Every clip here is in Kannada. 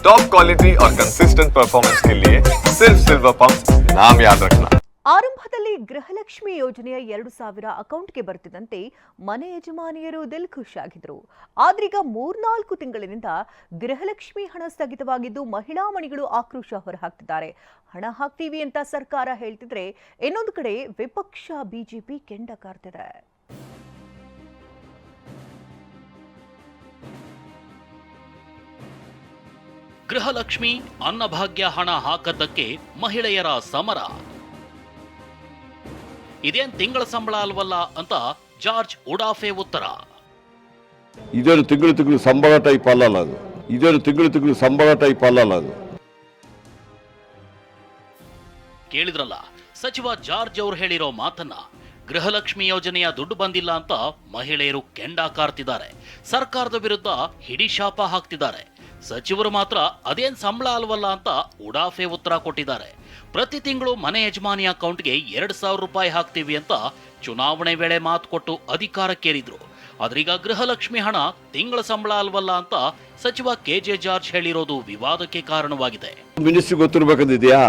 टॉप क्वालिटी और कंसिस्टेंट परफॉर्मेंस के लिए सिर्फ सिल्वर पंप नाम याद रखना ಆರಂಭದಲ್ಲಿ ಗೃಹಲಕ್ಷ್ಮಿ ಯೋಜನೆಯ ಎರಡು ಸಾವಿರ ಅಕೌಂಟ್ಗೆ ಬರ್ತಿದ್ದಂತೆ ಮನೆ ಯಜಮಾನಿಯರು ದಿಲ್ ಖುಷಿಯಾಗಿದ್ರು ಆದ್ರೀಗ ಮೂರ್ನಾಲ್ಕು ತಿಂಗಳಿನಿಂದ ಗೃಹಲಕ್ಷ್ಮಿ ಹಣ ಸ್ಥಗಿತವಾಗಿದ್ದು ಮಹಿಳಾ ಮಣಿಗಳು ಆಕ್ರೋಶ ಹೊರಹಾಕ್ತಿದ್ದಾರೆ ಹಣ ಹಾಕ್ತೀವಿ ಅಂತ ಸರ್ಕಾರ ಹೇಳ್ತಿದ್ರೆ ಇನ್ನೊಂದು ಕಡೆ ವಿಪಕ್ಷ ಬಿಜೆಪಿ ಕೆಂಡ ಕಾರ್ತಿದೆ ಗೃಹಲಕ್ಷ್ಮಿ ಅನ್ನಭಾಗ್ಯ ಹಣ ಹಾಕದ್ದಕ್ಕೆ ಮಹಿಳೆಯರ ಸಮರ. ಇದೇನ್ ತಿಂಗಳ ಸಂಬಳ ಅಲ್ವಲ್ಲ ಅಂತ ಜಾರ್ಜ್ ಉಡಾಫೆ ಉತ್ತರ. ಇದೇನು ತಿಂಗಳು ತಿಂಗಳು ಸಂಬಳ ಟೈಪ್ ಅಲ್ಲಲ್ಲ ಅದು. ಇದೇನು ತಿಂಗಳು ತಿಂಗಳು ಸಂಬಳ ಟೈಪ್ ಅಲ್ಲಲ್ಲ ಅದು. ಕೇಳಿದ್ರಲ್ಲ ಸಚಿವ ಜಾರ್ಜ್ ಅವರು ಹೇಳಿರೋ ಮಾತನ್ನ ಗೃಹಲಕ್ಷ್ಮಿ ಯೋಜನೆಯ ದುಡ್ಡು ಬಂದಿಲ್ಲ ಅಂತ ಮಹಿಳೆಯರು ಕೆಂಡ ಕಾರ್ತಿದ್ದಾರೆ ಸರ್ಕಾರದ ವಿರುದ್ಧ ಹಿಡಿಶಾಪ ಹಾಕ್ತಿದ್ದಾರೆ. ಸಚಿವರು ಮಾತ್ರ ಅದೇನ್ ಸಂಬಳ ಅಲ್ವಲ್ಲ ಅಂತ ಉಡಾಫೆ ಉತ್ತರ ಕೊಟ್ಟಿದ್ದಾರೆ. ಪ್ರತಿ ತಿಂಗಳು ಮನೆ ಯಜಮಾನಿ ಅಕೌಂಟ್ಗೆ ಎರಡು ಸಾವಿರ ರೂಪಾಯಿ ಹಾಕ್ತೀವಿ ಅಂತ ಚುನಾವಣೆ ವೇಳೆ ಮಾತು ಕೊಟ್ಟು ಅಧಿಕಾರಕ್ಕೇರಿದ್ರು. ಆದ್ರೀಗ ಗೃಹಲಕ್ಷ್ಮಿ ಹಣ ತಿಂಗಳ ಸಂಬಳ ಅಲ್ವಲ್ಲ ಅಂತ ಸಚಿವ ಕೆ ಜೆ ಜಾರ್ಜ್ ಹೇಳಿರೋದು ವಿವಾದಕ್ಕೆ ಕಾರಣವಾಗಿದೆ. ಮಿನಿಸ್ಟ್ರಿ ಗೊತ್ತಿರ್ಬೇಕಂದಿದೆಯಾ?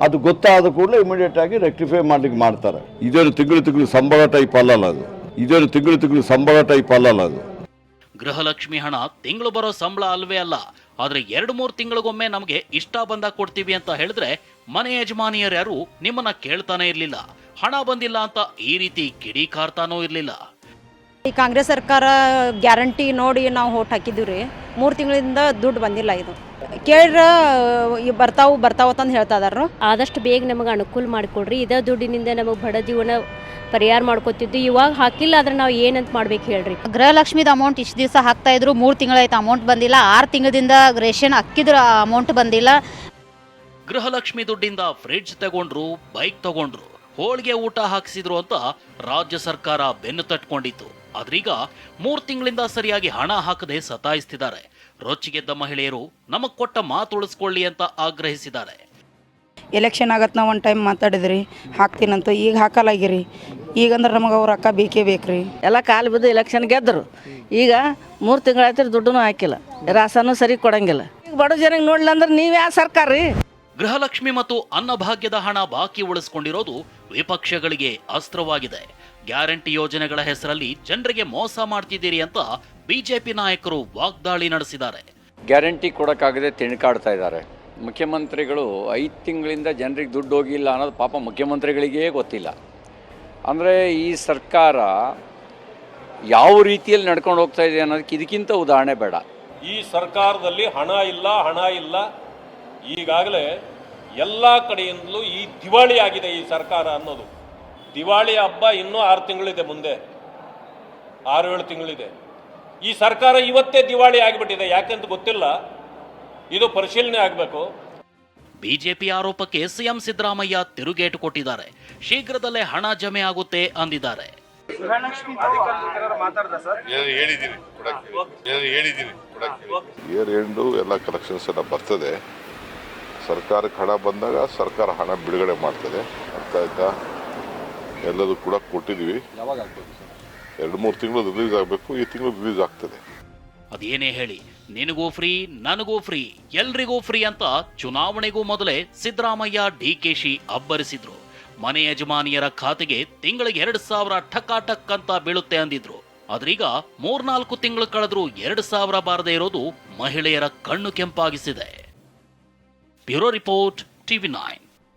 ಅದು ಗೊತ್ತಾದ ಕೂಡಲೇ ಇಮಿಡಿಯೇಟ್ ಆಗಿ ರೆಕ್ಟಿಫೈ ಮಾಡ್ಲಿಕ್ಕೆ ಮಾಡ್ತಾರೆ. ಇದೇನು ತಿಂಗಳು ತಿಂಗಳು ಸಂಬಳ ಟೈಪ್ ಅಲ್ಲಲ್ಲ ಅದು? ಇದೇನು ತಿಂಗಳು ತಿಂಗಳು ಸಂಬಳ ಟೈಪ್ ಅಲ್ಲಲ್ಲ ಅದು? ಗೃಹಲಕ್ಷ್ಮಿ ಹಣ ತಿಂಗಳು ಬರೋ ಸಂಬಳ ಅಲ್ವೇ ಅಲ್ಲ, ಆದರೆ ಎರಡು ಮೂರು ತಿಂಗಳಿಗೊಮ್ಮೆ ನಮಗೆ ಇಷ್ಟ ಬಂದಾಗ ಕೊಡ್ತೀವಿ ಅಂತ ಹೇಳಿದ್ರೆ ಮನೆ ಯಜಮಾನಿಯರು ಯಾರು ನಿಮ್ಮನ್ನ ಕೇಳ್ತಾನೆ ಇರಲಿಲ್ಲ. ಹಣ ಬಂದಿಲ್ಲ ಅಂತ ಈ ರೀತಿ ಕಿಡಿ ಇರಲಿಲ್ಲ. ಈ ಕಾಂಗ್ರೆಸ್ ಸರ್ಕಾರ ಗ್ಯಾರಂಟಿ ನೋಡಿ ನಾವು ಹೋಟ್ ಹಾಕಿದ್ದೀವಿ ರೀ ಮೂರು ತಿಂಗಳಿಂದ ದುಡ್ಡು ಬಂದಿಲ್ಲ ಇದು. ಕೇಳ್ರ ಈ ಬರ್ತಾವು ಬರ್ತಾವ ಅಂತ ಹೇಳ್ತಾ ಇದಾರು ಆದಷ್ಟು ಬೇಗ ನಮಗೆ ಅನುಕೂಲ ಮಾಡಿಕೊಡ್ರಿ. ಇದೇ ದುಡ್ಡಿನಿಂದ ನಮಗೆ ಬಡ ಜೀವನ ಪರಿಹಾರ ಮಾಡ್ಕೊತಿದ್ದು ಇವಾಗ ಹಾಕಿಲ್ಲ ಆದ್ರೆ ನಾವು ಏನಂತ ಮಾಡ್ಬೇಕು ಹೇಳ್ರಿ. ಗೃಹಲಕ್ಷ್ಮಿದ ಅಮೌಂಟ್ ಇಷ್ಟು ದಿವಸ ಹಾಕ್ತಾ ಇದ್ರು ಮೂರು ತಿಂಗಳಾಯ್ತು ಅಮೌಂಟ್ ಬಂದಿಲ್ಲ. ಆರು ತಿಂಗಳಿಂದ ರೇಷನ್ ಅಕ್ಕಿದ್ರ ಅಮೌಂಟ್ ಬಂದಿಲ್ಲ. ಗೃಹಲಕ್ಷ್ಮಿ ದುಡ್ಡಿಂದ ಫ್ರಿಡ್ಜ್ ತಗೊಂಡ್ರು ಬೈಕ್ ತಗೊಂಡ್ರು ಹೋಳಿಗೆ ಊಟ ಹಾಕಿಸಿದ್ರು ಅಂತ ರಾಜ್ಯ ಸರ್ಕಾರ ಬೆನ್ನು ತಟ್ಕೊಂಡಿತ್ತು. ಆದ್ರೀಗ ಮೂರು ತಿಂಗಳಿಂದ ಸರಿಯಾಗಿ ಹಣ ಹಾಕದೆ ಸತಾಯಿಸ್ತಿದ್ದಾರೆ. ರೊಚ್ಚಿಗೆದ್ದ ಮಹಿಳೆಯರು ನಮಗ್ ಕೊಟ್ಟ ಮಾತು ಉಳಿಸ್ಕೊಳ್ಳಿ ಅಂತ ಆಗ್ರಹಿಸಿದ್ದಾರೆ. ಎಲೆಕ್ಷನ್ ಆಗತ್ತೆ ನಾವು ಒಂದು ಟೈಮ್ ಮಾತಾಡಿದ್ರಿ ಹಾಕ್ತೀನಂತ ಈಗ ಹಾಕಲಾಗಿರಿ. ಈಗಂದ್ರೆ ನಮಗೆ ಅವ್ರ ಅಕ್ಕ ಬೇಕೇ ಬೇಕ್ರಿ. ಎಲ್ಲ ಕಾಲು ಬಿದ್ದು ಎಲೆಕ್ಷನ್ ಗೆದ್ದರು. ಈಗ ಮೂರು ತಿಂಗಳಾಯ್ತು ದುಡ್ಡು ಹಾಕಿಲ್ಲ. ರಾಸನೂ ಸರಿ ಕೊಡಂಗಿಲ್ಲ. ಈಗ ಬಡ ಜನಕ್ಕೆ ನೋಡ್ಲಿಲ್ಲ ಅಂದ್ರೆ ನೀವು ಯಾವ ಸರ್ಕಾರ ರೀ ಗೃಹಲಕ್ಷ್ಮಿ ಮತ್ತು ಅನ್ನಭಾಗ್ಯದ ಹಣ ಬಾಕಿ ಉಳಿಸಿಕೊಂಡಿರೋದು ವಿಪಕ್ಷಗಳಿಗೆ ಅಸ್ತ್ರವಾಗಿದೆ. ಗ್ಯಾರಂಟಿ ಯೋಜನೆಗಳ ಹೆಸರಲ್ಲಿ ಜನರಿಗೆ ಮೋಸ ಮಾಡ್ತಿದ್ದೀರಿ ಅಂತ ಬಿಜೆಪಿ ನಾಯಕರು ವಾಗ್ದಾಳಿ ನಡೆಸಿದ್ದಾರೆ. ಗ್ಯಾರಂಟಿ ಕೊಡೋಕ್ಕಾಗದೆ ತಿಣ್ಕಾಡ್ತಾ ಇದ್ದಾರೆ. ಮುಖ್ಯಮಂತ್ರಿಗಳು ಐದು ತಿಂಗಳಿಂದ ಜನರಿಗೆ ದುಡ್ಡು ಹೋಗಿಲ್ಲ ಅನ್ನೋದು ಪಾಪ ಮುಖ್ಯಮಂತ್ರಿಗಳಿಗೇ ಗೊತ್ತಿಲ್ಲ. ಅಂದರೆ ಈ ಸರ್ಕಾರ ಯಾವ ರೀತಿಯಲ್ಲಿ ನಡ್ಕೊಂಡು ಹೋಗ್ತಾ ಇದೆ ಅನ್ನೋದಕ್ಕೆ ಇದಕ್ಕಿಂತ ಉದಾಹರಣೆ ಬೇಡ. ಈ ಸರ್ಕಾರದಲ್ಲಿ ಹಣ ಇಲ್ಲ ಹಣ ಇಲ್ಲ. ಈಗಾಗಲೇ ಎಲ್ಲ ಕಡೆಯಿಂದಲೂ ಈ ದಿವಾಳಿ ಆಗಿದೆ ಈ ಸರ್ಕಾರ ಅನ್ನೋದು. ದಿವಾಳಿ ಹಬ್ಬ ಇನ್ನೂ ಆರು ತಿಂಗಳಿದೆ ಮುಂದೆ. ಆರು ಏಳು ತಿಂಗಳಿದೆ. ಈ ಸರ್ಕಾರ ಇವತ್ತೇ ದಿವಾಳಿ ಆಗಿಬಿಟ್ಟಿದೆ ಯಾಕೆಂತ ಗೊತ್ತಿಲ್ಲ? ಇದು ಪರಿಶೀಲನೆ ಆಗಬೇಕು. ಬಿಜೆಪಿ ಆರೋಪಕ್ಕೆ ಸಿಎಂ ಸಿದ್ದರಾಮಯ್ಯ ತಿರುಗೇಟು ಕೊಟ್ಟಿದ್ದಾರೆ. ಶೀಘ್ರದಲ್ಲೇ ಹಣ ಜಮೆ ಆಗುತ್ತೆ ಅಂದಿದ್ದಾರೆ. ಇಯರ್ ಎಂಡು ಎಲ್ಲ ಕಲೆಕ್ಷನ್ಸ್ ಎಲ್ಲ ಬರ್ತದೆ. ಸರ್ಕಾರಕ್ಕೆ ಹಣ ಬಂದಾಗ ಸರ್ಕಾರ ಹಣ ಬಿಡುಗಡೆ ಮಾಡ್ತದೆ. ಅರ್ಥ ಆಯ್ತಾ? ಎಲ್ಲದೂ ಕೂಡ ಕೊಟ್ಟಿದ್ದೀವಿ. ಎರಡು ಮೂರು ತಿಂಗಳು ರಿಲೀಸ್ ಆಗಬೇಕು, ಈ ತಿಂಗಳು ರಿಲೀಸ್ ಆಗ್ತದೆ. ಅದೇನೇ ಹೇಳಿ, ನಿನಗೂ ಫ್ರೀ, ನನಗೂ ಫ್ರೀ, ಎಲ್ರಿಗೂ ಫ್ರೀ ಅಂತ ಚುನಾವಣೆಗೂ ಮೊದಲೇ ಸಿದ್ದರಾಮಯ್ಯ ಡಿಕೆಶಿ ಅಬ್ಬರಿಸಿದ್ರು. ಮನೆ ಯಜಮಾನಿಯರ ಖಾತೆಗೆ ತಿಂಗಳಿಗೆ ಎರಡು ಸಾವಿರ ಟಕ್ ಅಂತ ಬೀಳುತ್ತೆ ಅಂದಿದ್ರು. ಆದ್ರೀಗ ಮೂರ್ನಾಲ್ಕು ತಿಂಗಳು ಕಳೆದ್ರೂ ಎರಡು ಸಾವಿರ ಬಾರದೇ ಇರೋದು ಮಹಿಳೆಯರ ಕಣ್ಣು ಕೆಂಪಾಗಿಸಿದೆ. Bureau Report, TV9.